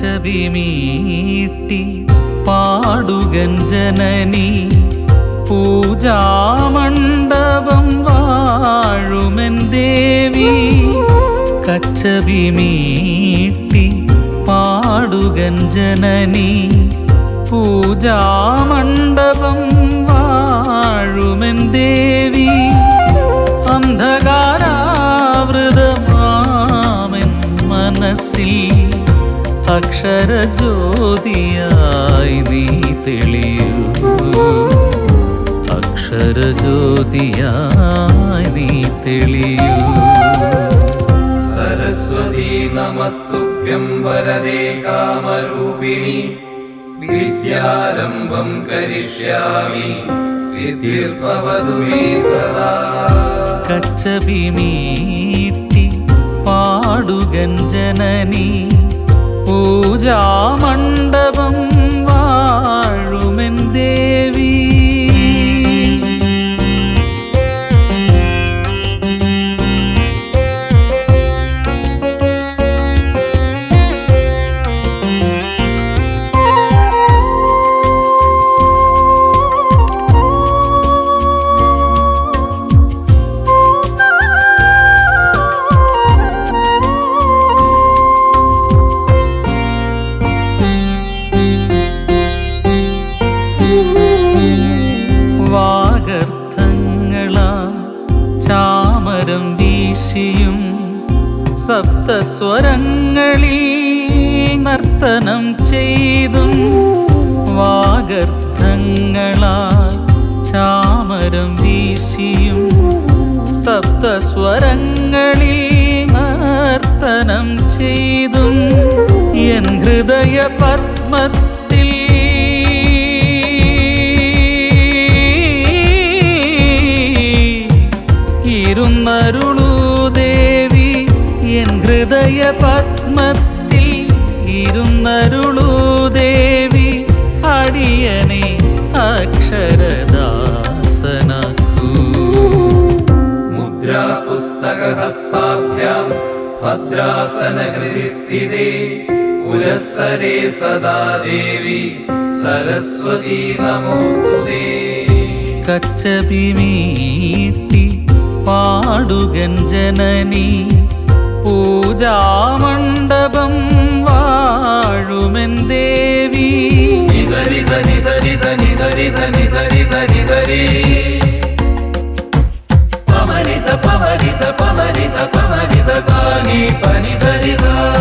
കച്ചവിമീട്ടി പാടുകൻ ജനനി പൂജാമണ്ഡപം വാഴുമൻ ദേവി. കച്ചവിമീട്ടി പാടുകൻ ജനനി പൂജാമണ്ഡപം വാഴുമൻ ദേവി. അന്ധകാരാവൃതമാമെൻ അക്ഷരജ്യോതിയായി നീ തെളിയൂ. അക്ഷരജ്യോതിയായി നീ തെളിയൂ. സരസ്വതി നമസ്തുഭ്യം വരദേ കാമരൂപിണി. വിദ്യാരംഭം കരിഷ്യാമി. സിദ്ധിർഭവതു മേ സദാ. കച്ചപിമീട്ടി പാടുകൻ ജനനീ പൂജാമണ്ഡപം വീശിയും സപ്തസ്വരങ്ങളിൽ നർത്തനം ചെയ്തും വാഗർത്ഥങ്ങളാ ചാമരം വീശിയും സപ്തസ്വരങ്ങളിൽ നർത്തനം ചെയ്തും എൻ ഹൃദയ പത്മത്തിൽ പത്മത്തിൽ ഇരുന്നരുളൂ ദേവി അടിയനെ അക്ഷരദാസനൂ മുദ്രാപുസ്തകഹസ്താഭ്യാം ഭദ്രാസനകൃതി സ്ഥിതേ ഉലസ്സരേ സദാ ദേവി സരസ്വതീ നമോസ്തു കച്ചപിമീട്ടി പാടുകൻ ജനനീ പൂജാമണ്ഡപം വാഴുമെൻ ദേവി നിസരി സരി സരി സനി സരി സനി സരി സരി സരി പമനി സ പമനി സ പമനി സ പമനി സ സാനി പനി സരി സ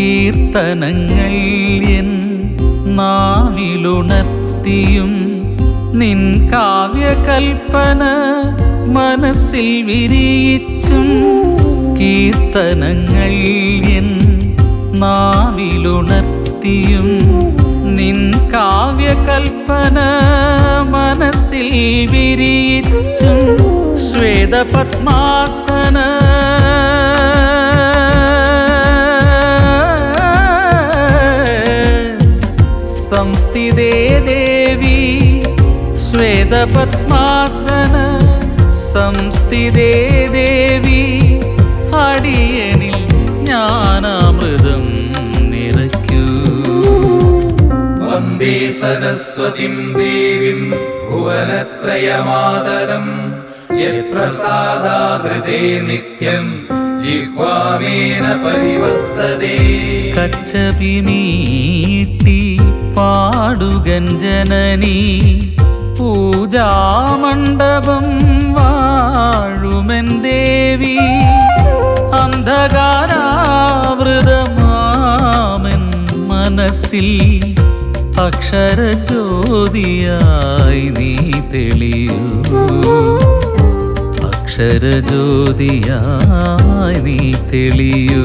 കീർത്തനങ്ങൾ എൻ നാവിലുണർത്തിയും നിൻ കാവ്യകൽപ്പന മനസ്സിൽ വിരിയിച്ചും കീർത്തനങ്ങൾ എൻ നാവിലുണർത്തിയും നിൻ കാവ്യകൽപ്പന മനസ്സിൽ വിരിയിച്ചും ശ്വേതപത്മാസന സംസ്ഥിതേ ദേവി ശ്വേതപത്മാസന സംസ്ഥിതേ ദേവി അടിയനിൽ ജ്ഞാനാമൃതം നിറയ്ക്കൂ. വന്ദേ സരസ്വതിം ദേവിം ഭുവനത്രയമാതരം. യത്പ്രസാദാദൃതേ നിത്യം ജിഹ്വാമേന പരിവർത്തതേ. കച്ചപിമീട്ടി പാടുകൻ ജനനി പൂജാമണ്ഡപം വാഴുമെൻ ദേവി. അന്ധകാരാവൃതമാമെൻ മനസ്സിൽ അക്ഷരജ്യോതിയായി നീ തെളിയൂ. അക്ഷരജ്യോതിയായി നീ തെളിയൂ.